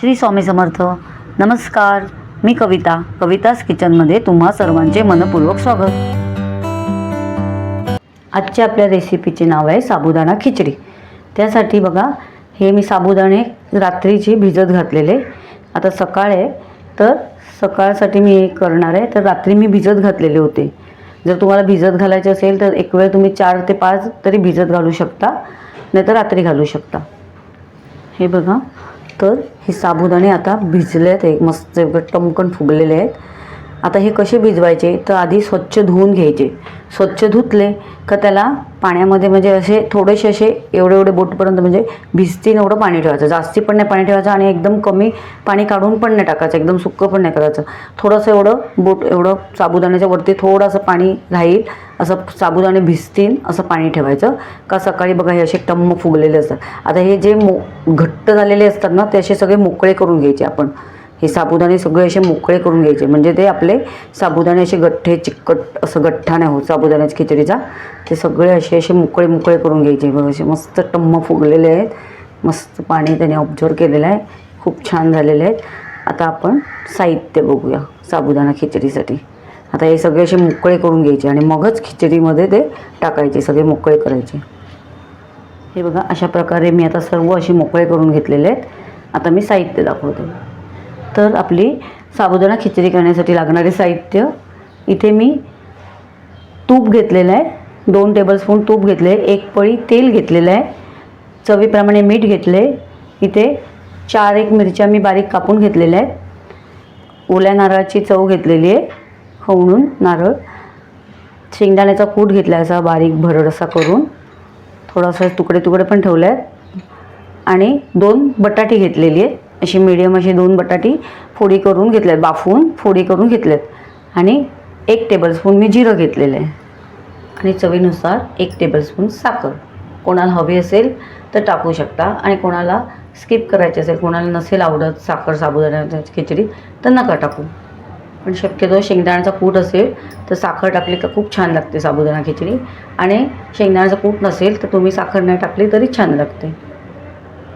श्री स्वामी समर्थ. नमस्कार. मी कविता. कवितास किचनमध्ये तुम्हा सर्वांचे मनपूर्वक स्वागत. आजच्या आपल्या रेसिपीचे नाव आहे साबुदाणा खिचडी. त्यासाठी बघा हे मी साबुदाणे रात्रीची भिजत घातलेले. आता सकाळ आहे तर सकाळसाठी मी हे करणार आहे. तर रात्री मी भिजत घातलेले होते. जर तुम्हाला भिजत घालायचे असेल तर एक वेळ तुम्ही चार ते पाच तरी भिजत घालू शकता. नाहीतर रात्री घालू शकता. हे बघा. तर हे साबुदाणे आता भिजले आहेत एक मस्त टमकन फुगलेले आहेत. आता हे कसे भिजवायचे? तर आधी स्वच्छ धुवून घ्यायचे. स्वच्छ धुतले का त्याला पाण्यामध्ये म्हणजे असे थोडेसे असे एवढे एवढे बोटपर्यंत म्हणजे भिजतीन एवढं पाणी ठेवायचं. जास्ती पण नाही पाणी ठेवायचं आणि एकदम कमी पाणी काढून पण नाही टाकायचं. एकदम सुक्कं पण नाही करायचं. थोडंसं एवढं बोट एवढं साबुदाण्याच्या वरती थोडंसं पाणी राहील. असं साबुदाणे भिजतील असं पाणी ठेवायचं. का सकाळी बघा हे असे टम्म फुगलेले असतात. आता हे जे मो घट्ट झालेले असतात ना ते असे सगळे मोकळे करून घ्यायचे आपण. हे साबुदाणे सगळे असे मोकळे करून घ्यायचे. म्हणजे ते आपले साबुदाणे असे गठ्ठे चिकट असं गठ्ठा नाही होत साबुदाण्याच्या खिचडीचा. ते सगळे असे असे मोकळे मोकळे करून घ्यायचे. बघ असे मस्त टम्म फुगलेले आहेत. मस्त पाणी त्याने ऑब्झर्व केलेलं आहे. खूप छान झालेले आहेत. आता आपण साहित्य बघूया साबुदाणा खिचडीसाठी. आता हे सगळे असे मोकळे करून घ्यायचे आणि मगच खिचडीमध्ये ते टाकायचे सगळे मोकळे करायचे. हे बघा अशा प्रकारे मी आता सर्व असे मोकळे करून घेतलेले आहेत. आता मी साहित्य दाखवते. तर आपली साबुदाणा खिचडी करण्यासाठी लागणारे साहित्य. इथे मी तूप घेतलेलं आहे. दोन टेबलस्पून तूप घेतले एक पळी तेल घेतलेलं आहे. चवीप्रमाणे मीठ घेतले इथे चार एक मिरच्या मी बारीक कापून घेतलेल्या आहेत. ओल्या नारळाची चव घेतलेली आहे. खवणून नारळ. शेंगदाण्याचा कूट घेतला असा बारीक भरड असा करून. थोडासा तुकडे तुकडे पण ठेवले आहेत आणि दोन बटाटे घेतलेली आहेत. अशी मिडियम अशी दोन बटाटी फोडी करून घेतल्यात बाफून फोडी करून घेतल्यात आणि एक टेबलस्पून मी जिरं घेतलेलं आहे. आणि चवीनुसार एक टेबलस्पून साखर. कोणाला हवी असेल तर टाकू शकता. आणि कोणाला स्किप करायची असेल कोणाला नसेल आवडत साखर साबुदाण्याच्या खिचडी तर नका टाकू. पण शक्यतो शेंगदाण्याचा कूट असेल तर साखर टाकली का खूप छान लागते साबुदाणा खिचडी. आणि शेंगदाण्याचा कूट नसेल तर तुम्ही साखर नाही टाकली तरी छान लागते.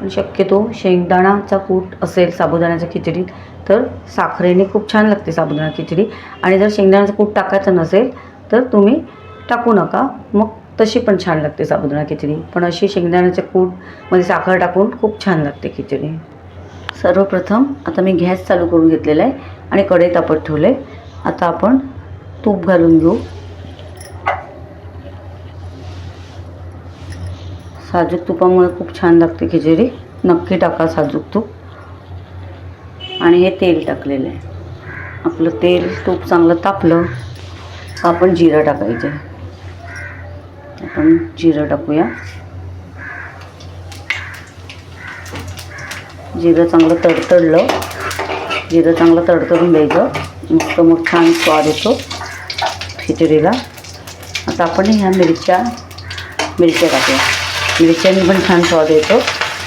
पण शक्यतो शेंगदाणाचा कूट असेल साबुदाण्याच्या खिचडीत तर साखरेने खूप छान लागते साबुदाणा खिचडी. आणि जर शेंगदाण्याचा कूट टाकायचं नसेल तर तुम्ही टाकू नका. मग तशी पण छान लागते साबुदाणा खिचडी. पण अशी शेंगदाण्याच्या कूटमध्ये साखर टाकून खूप छान लागते खिचडी. सर्वप्रथम आता मी गॅस चालू करून घेतलेला आहे आणि कढई तापत ठेवले आता आपण तूप घालून घेऊ. साजूक तुपामुळे खूप छान लागते खिचडी. नक्की टाका साजूक तूप. आणि हे तेल टाकलेलं आहे. आपलं तेल तूप चांगलं तापलं आपण जिरं टाकायचं आपण जिरं टाकूया. जिरं चांगलं तडतडलं. जिरं चांगलं तडतडून द्यायचं. मस्त मग छान स्वाद येतो खिचडीला. आता आपण ह्या मिरच्या मिरच्या टाकूया. मिरच्यांनी पण छान स्वाद येतो.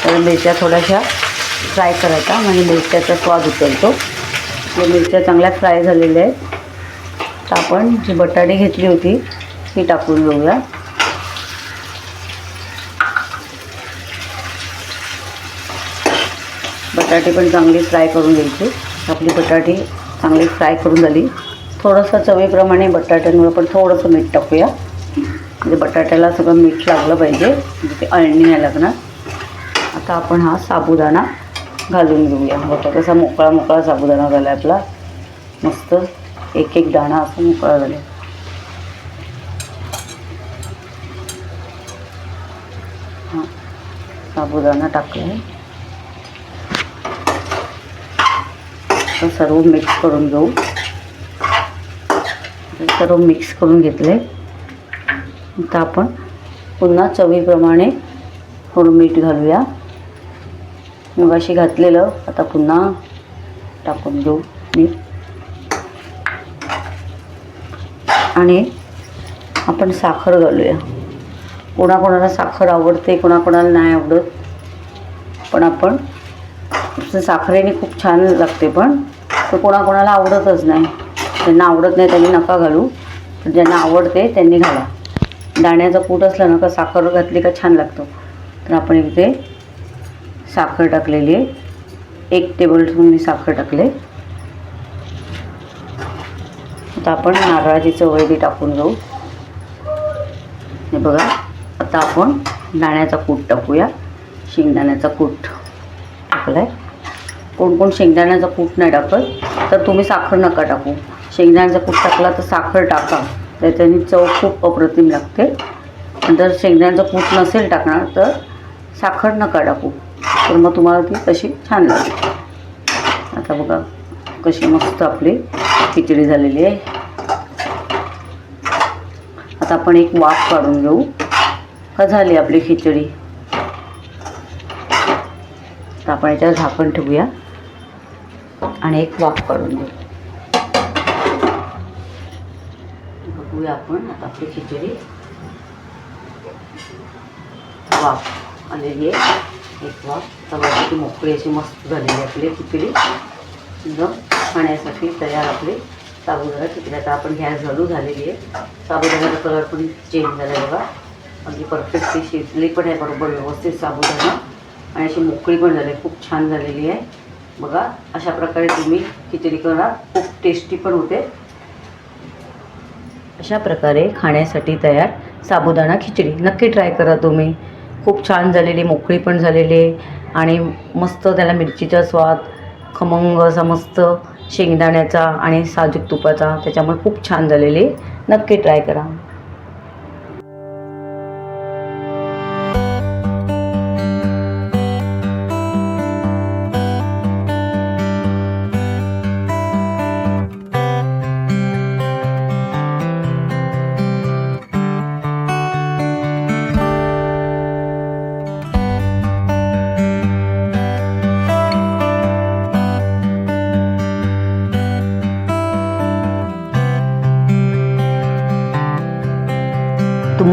तर मिरच्या थोड्याशा फ्राय करायचा. म्हणजे मिरच्याचा स्वाद उचलतो मिरच्या चांगल्या फ्राय झालेल्या आहेत. तर आपण जी बटाटे घेतली होती ती टाकून घेऊया. बटाटे पण चांगली फ्राय करून घ्यायची. आपली बटाटे चांगली फ्राय करून झाली. थोडंसं चवीप्रमाणे बटाट्यांवर पण थोडंसं मीठ टाकूया. म्हणजे बटाट्याला सगळं मीठ लागलं पाहिजे. म्हणजे ते अळणी नाही लागणार. आता आपण हा साबुदाणा घालून घेऊया. बघा कसा मोकळा मोकळा साबुदाणा झाला आहे आपला. मस्त एक एक दाणा असं मोकळा झाला. हां साबुदाणा टाकला आहे सर्व मिक्स करून घेऊ. सर्व मिक्स करून घेतले आता आपण पुन्हा चवीप्रमाणे थोडं मीठ घालूया. मग अशी घातलेलं आता पुन्हा टाकून देऊ मीठ आणि आपण साखर घालूया. कोणाकोणाला साखर आवडते कोणाकोणाला नाही आवडत. पण आपण साखरेने खूप छान लागते पण तर कोणाकोणाला आवडतच नाही. ज्यांना आवडत नाही त्यांनी नका घालू. पण ज्यांना आवडते त्यांनी घाला. दाण्याचा कूट असला ना का साखर घातली का छान लागतो. तर आपण इथे साखर टाकलेली आहे. एक टेबलस्पून मी साखर टाकले. आता आपण नारळाची चवळी टाकून जाऊ हे बघा आता आपण दाण्याचा कूट टाकूया. शेंगदाण्याचा कूट टाकलाय. कोण कोण शेंगदाण्याचा कूट नाही टाकत तर तुम्ही साखर नका टाकू. शेंगदाण्याचा कूट टाकला तर साखर टाका. त्याच्याने चव खूप अप्रतिम लागते. जर शेंगदाण्याचा कूट नसेल टाकणार तर साखर नका टाकू. तर मग तुम्हाला ती तशी छान लागेल. आता बघा कशी मस्त आपली खिचडी झालेली आहे. आता आपण एक वाफ काढून घेऊ. का झाली आपली खिचडी? तर आपण याच्यावर झाकण ठेवूया. आणि एक वाफ काढून घेऊ. घेऊया आपण. आता आपली खिचडी. वाफ. आलेली आहे एक वाफ. तव्यासाठी मोकळी अशी मस्त झालेली आहे आपली खिचडी. एकदम खाण्यासाठी तयार आपली साबुदाणा खिचडी. आता आपण गॅस घालू झालेली आहे. साबुदाण्याचा कलर पण चेंज झाला आहे बघा. अगदी परफेक्टली शिजली पण आहे बरोबर व्यवस्थित साबुदाणा. आणि अशी मोकळी पण झाली खूप छान झालेली आहे. बघा अशा प्रकारे तुम्ही खिचडी करा खूप टेस्टी पण होते. अशा प्रकारे खाण्यासाठी तयार साबुदाणा खिचडी. नक्की ट्राय करा तुम्ही. खूप छान झालेली मोकळी पण झालेली आहे आणि मस्त त्याला मिरचीचा स्वाद खमंग असा मस्त शेंगदाण्याचा आणि साजूक तुपाचा त्याच्यामुळे खूप छान झालेली. नक्की ट्राय करा.